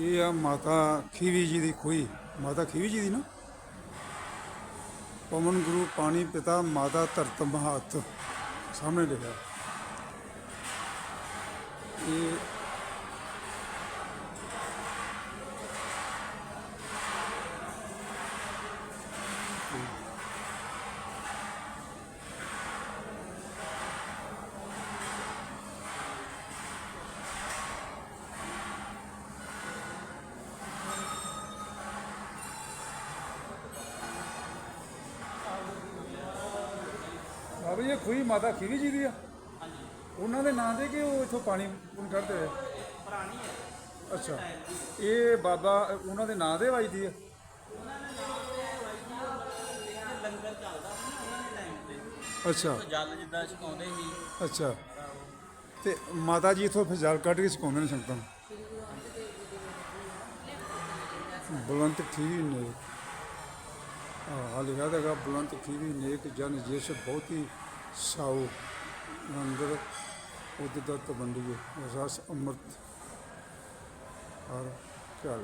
ਇਹ ਆ ਮਾਤਾ ਖੀਵੀ ਜੀ ਦੀ ਖੂਹੀ। ਮਾਤਾ ਖੀਵੀ ਜੀ ਦੀ ਨਾ? ਪਵਨ ਗੁਰੂ ਪਾਣੀ ਪਿਤਾ ਮਾਤਾ ਧਰਤ ਮਹਾਤ। ਸਾਹਮਣੇ ਲਿਖਿਆ। ਇਹ ਜੀ ਇਹ ਖੂਹੀ ਮਾਤਾ ਖੀਵੀ ਜੀ ਦੀ ਆ। ਹਾਂਜੀ। ਉਹਨਾਂ ਦੇ ਨਾਂ ਦੇ ਕਿ ਉਹ ਇੱਥੋਂ ਪਾਣੀ ਪੂਣੀ ਕੱਢਦੇ ਆ ਪੁਰਾਣੀ ਹੈ। ਅੱਛਾ। ਇਹ ਬਾਬਾ ਉਹਨਾਂ ਦੇ ਨਾਂ ਦੇ ਵੱਜਦੀ ਆ ਤੇ ਲੰਗਰ ਚੱਲਦਾ ਤੇ। ਅੱਛਾ। ਜਲ ਜਿੱਦਾਂ ਛਕਾਉਂਦੇ ਸੀ। ਅੱਛਾ। ਤੇ ਮਾਤਾ ਜੀ ਇਥੋਂ ਫਿਰ ਜਲ ਕੱਢ ਕੇ ਸਿਖਾਉਂਦੇ ਨੇ ਸੰਗਤਾਂ ਨੂੰ? ਬੁਲੰਦ ਠੀਕ ਨੇ। ਆ ਲਿਖਿਆ ਹੈਗਾ ਬੁਲੰਦ ਠੀਕ ਨੇਕ ਜਨ ਜਿਸ ਬਹੁਤੀ ਸਾਉ। ਅੰਦਰ ਉਦਤ ਬੰਡੀਏ ਰਸ ਅੰਮ੍ਰਿਤ। ਔਰ ਚੱਲ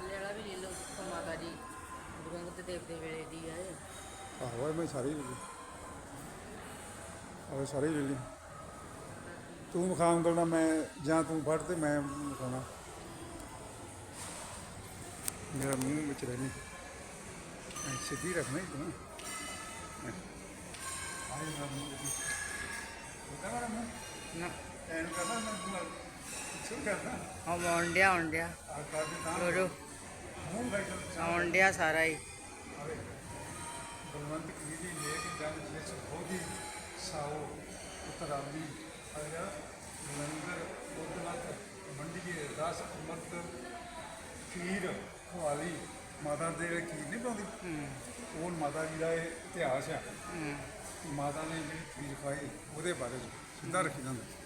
ਜਿਹੜਾ ਵੀ ਲੈ ਲਓ ਮਾਤਾ ਜੀ ਗੁਰੂ ਅੰਗਦ ਦੇਵ ਦੇ ਵੇਲੇ ਦੀ ਹੈ ਆਹੋ ਇਹ ਮੈਂ ਸਾਰੇ ਲੈ ਲਈ ਆਹੋ ਸਾਰੇ ਲੈ ਲਈ ਤੂੰ ਮਖਾਮ ਕਰਨਾ ਮੈਂ ਜਾਂ ਤੂੰ ਫੜ ਤੇ ਮੈਂ ਮਖਾਣਾ ਮੇਰਾ ਮੂੰਹ ਵਿੱਚ ਰਹਿਣੀ ਐ ਸਿੱਧੀ ਰੱਖਣਾ ਹੀ ਤੂੰ ਹਾਂ ਆਉਂਦਿਆ ਆਉਂਦਿਆ ਆ ਕਰ ਗੁਰੂ ਮੂੰਹ ਬੈਠਾ ਸਾਰਾ ਹੀ ਬਲਵੰਤ ਕੀ ਦੀ ਨੇਕ ਜਨ ਜਿਸ ਬੋਧੀ ਸਾਓ ਉਤਰਾਵੀ ਆਇਆ ਲੰਗਰ ਉਦਨਤ ਮੰਡੀਏ ਰਸ ਅੰਮ੍ਰਿਤ ਖੀਰ ਖਵਾਲੀ ਮਾਤਾ ਦੇ ਜਿਹੜੇ ਖੀਰ ਨਹੀਂ ਪਾਉਂਦੀ ਉਹ ਮਾਤਾ ਜੀ ਦਾ ਇਹ ਇਤਿਹਾਸ ਆ। ਹੂੰ। ਮਾਤਾ ਨੇ ਜਿਹੜੀ ਖੀਰ ਖਾਈ ਉਹਦੇ ਬਾਰੇ ਸਿੱਧਾ ਰੱਖੀ ਜਾਂਦਾ।